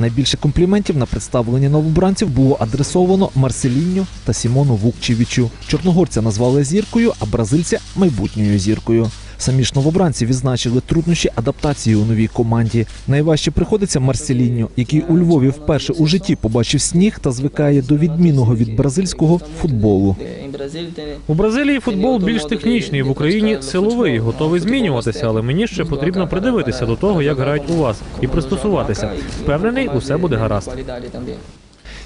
Найбільше компліментів на представлення новобранців було адресовано Марселінню та Сімону Вукчевичу. Чорногорця назвали зіркою, а бразильця майбутньою зіркою. Самі ж новобранці відзначили труднощі адаптації у новій команді. Найважче приходиться Марселінню, який у Львові вперше у житті побачив сніг та звикає до відмінного від бразильського футболу. У Бразилії футбол більш технічний, в Україні силовий, готовий змінюватися, але мені ще потрібно придивитися до того, як грають у вас, і пристосуватися. Впевнений, усе буде гаразд.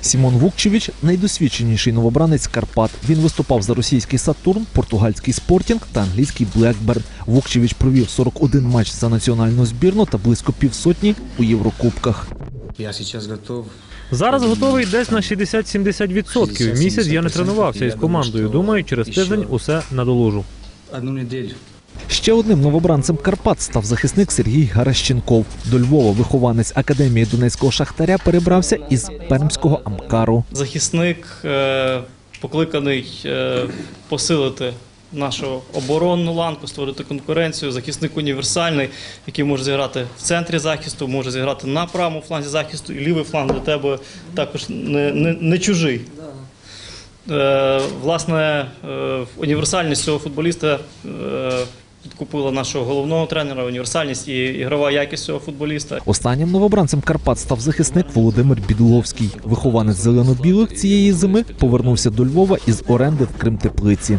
Сімон Вукчевич найдосвідченіший новобранець Карпат. Він виступав за російський Сатурн, португальський Спортінг та англійський Блекберн. Вукчевич провів 41 матч за національну збірну та близько півсотні у Єврокубках. Я сейчас готов. Зараз готовий десь на 60-70%. Місяць я не тренувався із командою. Думаю, через тиждень усе надолужу. Одну неделю. Ще одним новобранцем Карпат став захисник Сергій Гаращенков. До Львова вихованець академії Донецького шахтаря перебрався із пермського Амкару. захисник е, покликаний е, посилити нашу оборонну ланку, створити конкуренцію. Захисник універсальний, який може зіграти в центрі захисту, може зіграти на правому фланзі захисту, і лівий фланг для тебе також не, не, не чужий. Е, власне, універсальність цього футболіста підкупила нашого головного тренера, універсальність і ігрова якість цього футболіста. Останнім новобранцем Карпат став захисник Володимир Бідловський. Вихованець зелено-білих цієї зими повернувся до Львова із оренди в Кримтеплиці.